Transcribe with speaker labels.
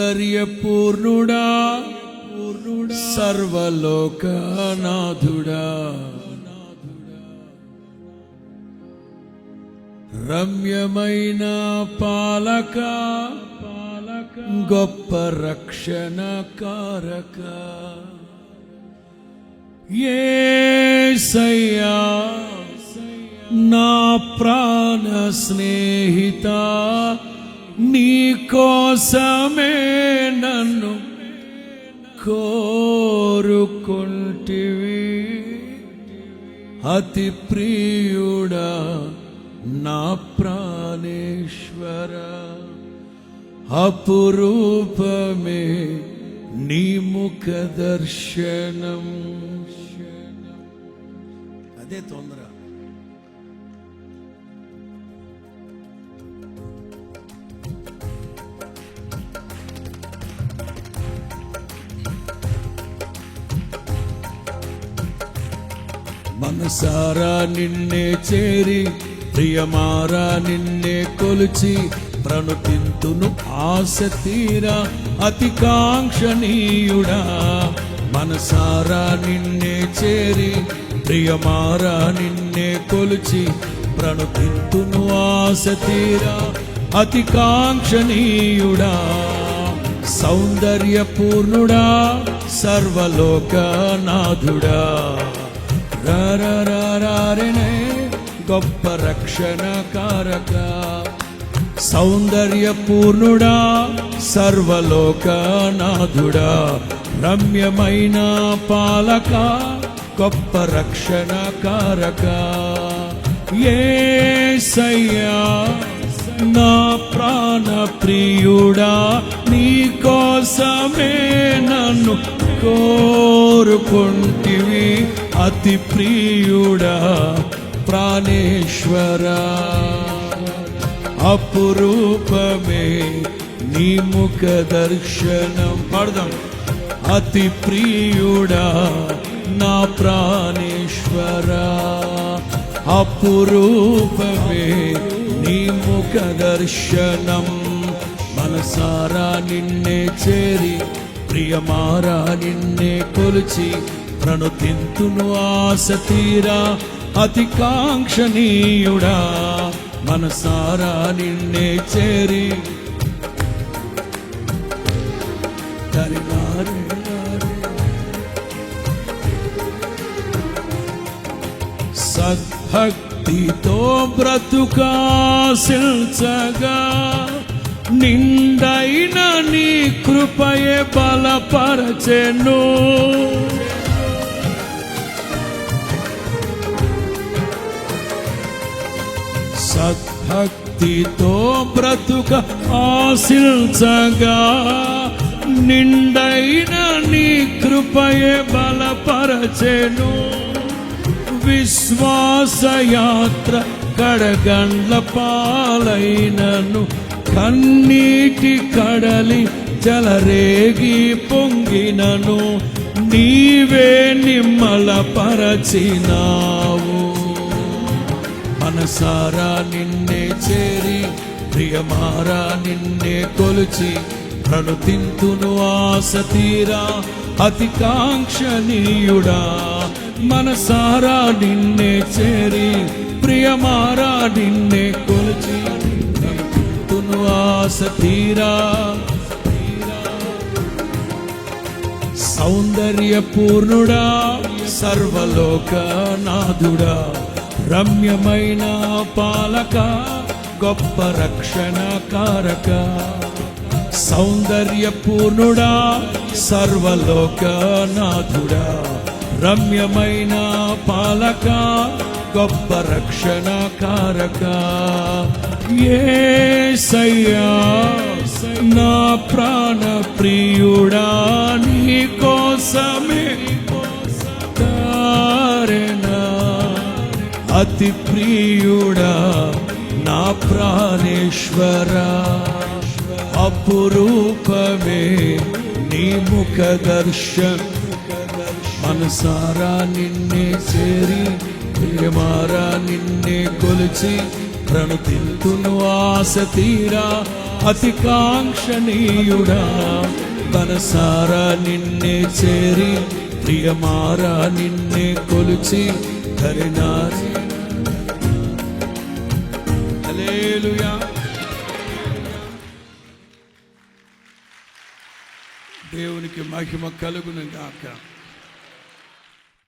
Speaker 1: సౌందర్యపూర్ణుడా పూర్ణుడా సర్వలోకనాథుడా. రమ్యమైన పాలక పాలక గొప్ప రక్షణ కారక ఏ సయ్యా ప్రాణ స్నేహిత నీ కోసమే నన్ను కోరుకుంటివి. అతి ప్రియుడా నా ప్రాణేశ్వర అపురూపమే నీ ముఖ దర్శనం అదే తొందర. మనసారా నిన్నే చేరి ప్రియమారా నిన్నే కొలిచి ప్రణుతింతును ఆశ తీరా అతి కాంక్షణీయుడా. మనసారా నిన్నే చేరి ప్రియమారా నిన్నే కొలిచి ప్రణుతింతును ఆశ తీరా అతి కాంక్షణీయుడా. సౌందర్యపూర్ణుడా సర్వలోకనాథుడా. రారరారనే గొప్ప రక్షణ కారక సౌందర్యపూర్ణుడా సర్వలోకనాథుడా రమ్యమైన పాలక గొప్ప రక్షణ కారక ఏసయ్యా నా ప్రాణ ప్రియుడా నీ కోసమే నన్ను కోరుకుంటివి అతి ప్రియుడా ప్రాణేశ్వరా. అపురూపమే నీ ముఖ దర్శనం. పడదాం. అతి ప్రియుడా నా ప్రాణేశ్వరా. అపురూపమే నీ ముఖ దర్శనం. మనసారా నిన్నే చేరి ప్రియమారా నిన్నే కొలిచి ప్రణుతింతును ఆశ తీరా అతి కాంక్షణీయుడా మనసారా నిన్నే చేరి. సద్భక్తితో బ్రతుకాశించగా నిండైన నీ కృపయే బలపరచెను. సద్భక్తితో బ్రతుక ఆశించగా నిండైన నీ కృపయే బలపరచెను. విశ్వాసయాత్ర కడగండ్ల పాలైనను కన్నీటి కడలి జలరేగి పొంగినను నీవే నిమ్మల పరచినావు మనసారా నిన్నే చేరి ప్రియమారా నిన్నే కొలిచి ప్రణుతింతును ఆశ తీరా అతి కాంక్షణీయుడా. మనసారా నిన్నే చేరి ప్రియమారా నిన్నే కొలిచి ప్రణుతింతును ఆశ తీరా. సౌందర్యపూర్ణుడా సర్వలోకనాథుడా. రమ్యమైన పాలక గొప్ప రక్షణ కారక సౌందర్యపూర్ణుడా సర్వలోకనాథుడా. రమ్యమైన పాలక గొప్ప రక్షణ కారక ఏసయ్యా నా ప్రాణ ప్రియుడా నీ కోసమే అతి ప్రియుడా నా ప్రాణేశ్వరా. అపురూపమే నీ ముఖ దర్శన్ మనసారా నిన్నే చేరి ప్రియమారా నిన్నే కొలిచి ప్రణుతింతును ఆశ తీరా అతి కాంక్షణీయుడా. మనసారా నిన్నే చేరి ప్రియమారా నిన్నే కొలిచి హరినారి హల్లెలూయా దేవునికి మహిమ కలుగును గాక